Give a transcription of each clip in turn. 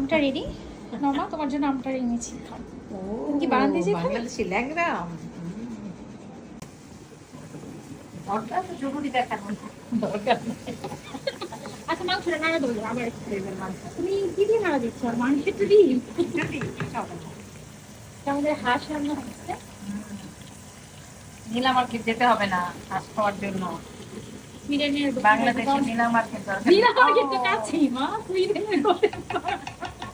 আমটা ready Norma তোমার জন্য আমটা এনেছি কি বানাতে দিয়েছে? বাংলাদেশি নেই। আচ্ছা মাংসটা নাড়া দেবো আবার একটু তুমি কি দিয়ে নাড়া দিচ্ছ? মাংসের তো দিই যদি খাব আমাদের হাঁস রান্না হচ্ছে। নীলা মার্কেট যেতে হবে না হাঁস খাওয়ার জন্য। বাংলাদেশে নীলা মার্কেট দরকার নীলা মার্কেট তো কাছেই মা। সুইডেনের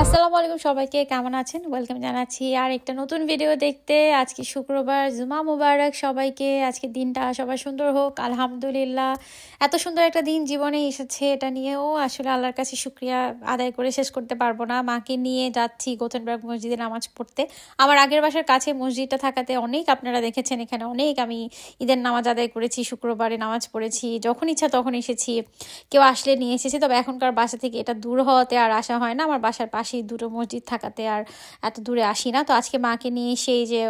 আসসালামু সবাইকে, কেমন আছেন? ওয়েলকাম জানাচ্ছি আর একটা নতুন ভিডিও দেখতে। আজকে শুক্রবার, জুমা মুবারক সবাইকে। আজকে দিনটা সবার সুন্দর হোক, আলহামদুলিল্লাহ। এত সুন্দর একটা দিন জীবনে এসেছে এটা নিয়েও। আসলে আল্লাহর কাছে শুক্রিয়া আদায় করে শেষ করতে পারব না। মাকে নিয়ে যাচ্ছি গোতেনবার্গ মসজিদে নামাজ পড়তে। আমার আগের বাসার কাছে মসজিদটা থাকাতে অনেক আপনারা দেখেছেন, এখানে অনেক আমি ঈদের নামাজ আদায় করেছি, শুক্রবারে নামাজ পড়েছি। যখন ইচ্ছা তখন এসেছি। কেউ আসলে নিয়ে এসেছি, তবে এখনকার বাসা থেকে এটা দূর হওয়াতে আর আসা হয় না। আমার বাসার পাশেই দুটো মসজিদ থাকাতে আর এত দূরে আসি না। তো আজকে মাকে নিয়ে সেই যে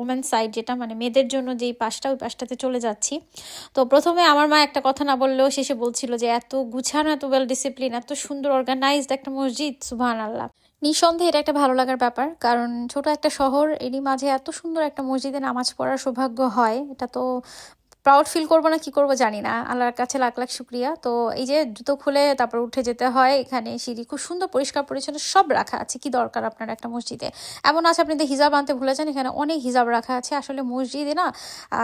ওমেন সাইড যেটা মানে মেয়েদের জন্য যেই পাশটা, ওই পাশটাতে চলে যাচ্ছি। তো প্রথমে আমার মা একটা কথা না বললেও শেষে বলছিল যে, এত গুছানো, এত ওয়েল ডিসিপ্লিন এত সুন্দর অর্গানাইজড একটা মসজিদ সুবহান আল্লাহ নিঃসন্দেহে এটা একটা ভালো লাগার ব্যাপার, কারণ ছোট একটা শহর, এরই মাঝে এত সুন্দর একটা মসজিদে নামাজ পড়ার সৌভাগ্য হয়, এটা তো প্রাউড ফিল করব না, কি করব জানি না। আল্লাহর কাছে লাখ লাখ শুক্রিয়া। তো এই যে জুতো খুলে তারপর উঠে যেতে হয়, এখানে সিঁড়ি খুব সুন্দর, পরিষ্কার, পরিচ্ছন্ন সব রাখা আছে। কি দরকার আপনার একটা মসজিদে? এমন আছে, আপনি হিজাব আনতে ভুলে যান, এখানে অনেক হিজাব রাখা আছে। আসলে মসজিদে না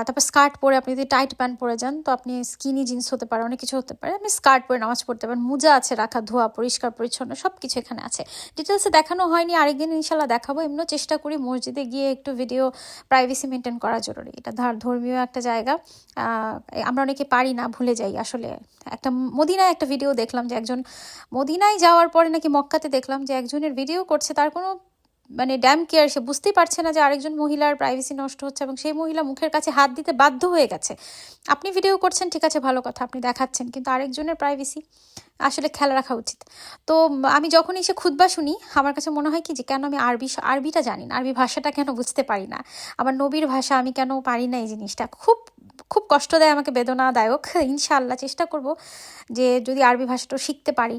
তারপর স্কার্ট পরে আপনি যদি টাইট প্যান্ট পরে যান, তো আপনি স্কিনি জিন্স হতে পারে, অনেক কিছু হতে পারে। আপনি স্কার্ট পরে নামাজ পড়তে পারেন, মোজা আছে রাখা, ধোয়া, পরিষ্কার, পরিচ্ছন্ন সব কিছু এখানে আছে। ডিটেলসে দেখানো হয়নি, আরেকদিন ইনশাল্লাহ দেখাবো। এমনিও চেষ্টা করি মসজিদে গিয়ে একটু ভিডিও প্রাইভেসি মেনটেন করা জরুরি। এটা ধার ধর্মীয় একটা জায়গা। আমরা অনেকে পারি না, ভুলে যাই। আসলে একটা মদিনায় একটা ভিডিও দেখলাম যে একজন মদিনায় যাওয়ার পরে নাকি মক্কাতে দেখলাম যে একজনের ভিডিও করছে, তার কোনো মানে ড্যাম কেয়ার সে বুঝতেই পারছে না যে আরেকজন মহিলার প্রাইভেসি নষ্ট হচ্ছে এবং সেই মহিলা মুখের কাছে হাত দিতে বাধ্য হয়ে গেছে। আপনি ভিডিও করছেন, ঠিক আছে, ভালো কথা, আপনি দেখাচ্ছেন, কিন্তু আরেকজনের প্রাইভেসি আসলে খেয়াল রাখা উচিত। তো আমি যখনই সে খুতবা শুনি, আমার কাছে মনে হয় কি যে কেন আমি আরবি, আরবিটা জানি না, আরবি ভাষাটা কেন বুঝতে পারি না? আমার নবীর ভাষা আমি কেন পারি না এই জিনিসটা? খুব খুব কষ্ট দেয় আমাকে বেদনাদায়ক। ইনশাআল্লাহ চেষ্টা করব যে যদি আরবি ভাষাটাও শিখতে পারি।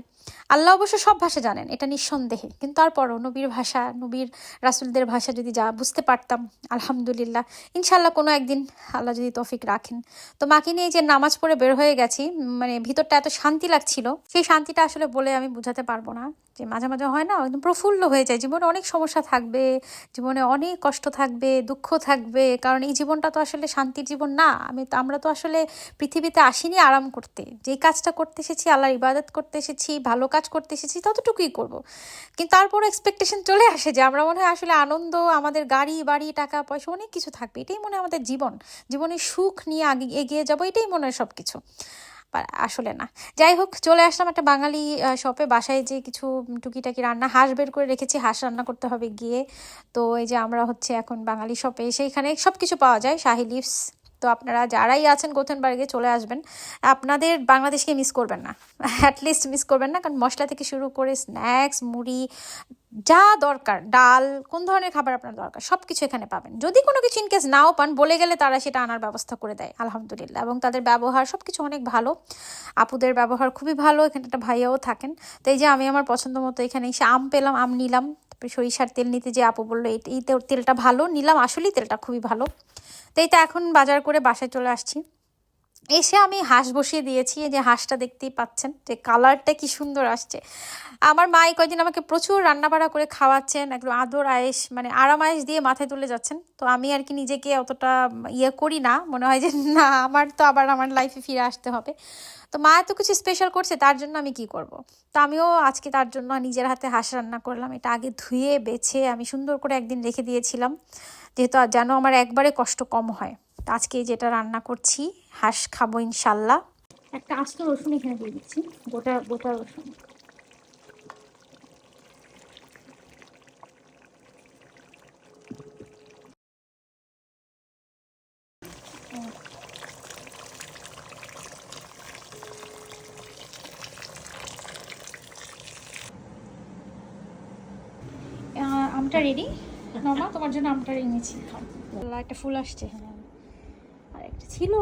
আল্লাহ অবশ্য সব ভাষা জানেন, এটা নিঃসন্দেহে। কিন্তু তারপরও নবীর ভাষা, নবীর রাসুলদের ভাষা যদি যা বুঝতে পারতাম, আলহামদুলিল্লাহ ইনশাল্লাহ কোনো একদিন আল্লাহ যদি তৌফিক রাখেন। তো মাকে নিয়ে যে নামাজ পড়ে বের হয়ে গেছি মানে ভিতরটা এত শান্তি লাগছিল, সেই শান্তিটা আসলে বলে আমি বোঝাতে পারব না। যে মাঝে মাঝে হয় না, একদম প্রফুল্ল হয়ে যায়, জীবনে অনেক সমস্যা থাকবে, জীবনে অনেক কষ্ট থাকবে, দুঃখ থাকবে, কারণ এই জীবনটা তো আসলে শান্তির জীবন না। আমি তো, আমরা তো আসলে পৃথিবীতে আসিনি আরাম করতে। যেই কাজটা করতে এসেছি, আল্লাহর ইবাদত করতে এসেছি, ভালো কাজ করতে এসেছি, ততটুকুই করব। কিন্তু তারপর এক্সপেকটেশন চলে আসে যে আমরা মনে হয় আসলে আনন্দ, আমাদের গাড়ি, বাড়ি, টাকা, পয়সা অনেক কিছু থাকবে, এটাই মনে হয় আমাদের জীবন। জীবনের সুখ নিয়ে আগে এগিয়ে যাব, এটাই মনে হয় সব কিছু আসলে না। যাই হোক, চলে আসলাম একটা বাঙালি শপে বাসায় যে কিছু টুকিটাকি রান্না, হাঁস বের করে রেখেছি, হাঁস রান্না করতে হবে গিয়ে। তো এই যে আমরা হচ্ছে এখন বাঙালি শপে সেইখানে সব কিছু পাওয়া যায়, শাহি লিভস তো আপনারা যারাই আছেন গোথেনবার্গে চলে আসবেন, আপনাদের বাংলাদেশকে মিস করবেন না। অ্যাটলিস্ট মিস করবেন না, কারণ মশলা থেকে শুরু করে স্ন্যাক্স মুড়ি, যা দরকার, ডাল, কোন ধরনের খাবার আপনার দরকার সব কিছু এখানে পাবেন। যদি কোনো কিছু ইনকেস নাও পান, বলে গেলে তারা সেটা আনার ব্যবস্থা করে দেয়, আলহামদুলিল্লাহ। এবং তাদের ব্যবহার সব কিছু অনেক ভালো। আপুদের ব্যবহার খুবই ভালো, এখানে একটা ভাইয়াও থাকেন। তো এই যে আমি আমার পছন্দ মতো এখানে এসে আম পেলাম, আম নিলাম। তারপরে সরিষার তেল নিতে যে আপু বলল, এই তেলটা ভালো, নিলাম। আসলেই তেলটা খুবই ভালো। তো এই তো এখন বাজার করে বাসায় চলে আসছি। এসে আমি হাঁস বসিয়ে দিয়েছি যে হাঁসটা দেখতেই পাচ্ছেন যে কালারটা কি সুন্দর আসছে। আমার মা এই কয়দিন আমাকে প্রচুর রান্নাবাড়া করে খাওয়াচ্ছেন একদম আদর, আয়েস মানে আরাম, আয়েস দিয়ে মাথায় তুলে যাচ্ছেন। তো আমি আর কি নিজেকে অতটা ইয়ে করি না, মনে হয় যে না, আমার তো আবার আমার লাইফে ফিরে আসতে হবে। তো মা এত কিছু স্পেশাল করছে, তার জন্য আমি কি করব। তো আমিও আজকে তার জন্য নিজের হাতে হাঁস রান্না করলাম, এটা আগে ধুয়ে, বেছে আমি সুন্দর করে একদিন রেখে দিয়েছিলাম। যেহেতু যেন আমার একবারে কষ্ট কম হয়। আজকে যেটা রান্না করছি, হাঁস খাব ইনশাল্লাহ। একটা আস্ত রসুন এখানে দিয়ে দিচ্ছি, গোটা গোটা রসুন। আমটা রেডি নর্মাল, তোমার জন্য আমটা এনেছি। একটা ফুল আসছে হ্যাঁ একটা ছিল।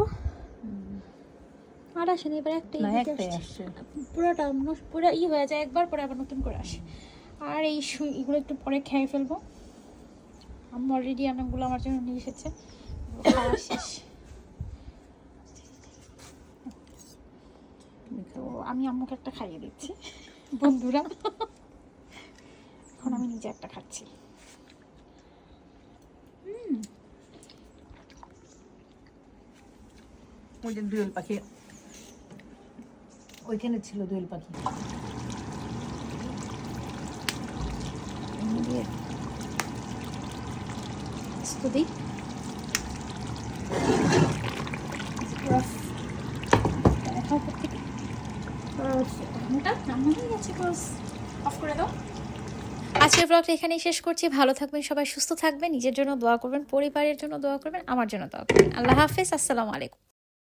আর এবার একটা না একটাই আসছে। পুরোটা পুরো ই হয়ে যায় একবার পরে আবার নতুন করে আসে। আর এই এগুলো একটু পরে খেয়ে ফেলব। আমি অলরেডি অনেকগুলো আমার জন্য নিয়ে এসেছে। খাওয়া শেষ। তো আমি আম্মুকে একটা খাইয়ে দিচ্ছি। বন্ধুরা এখন আমি নিজে একটা খাচ্ছি। ওই যে পাখি। ওইখানে ছিল পাখি। আজকের ব্লগটা এখানেই শেষ করছি। ভালো থাকবেন, সবাই সুস্থ থাকবেন। নিজের জন্য দোয়া করবেন, পরিবারের জন্য দোয়া করবেন, আমার জন্য দোয়া করবেন। আল্লাহ হাফেজ, আসসালামু আলাইকুম।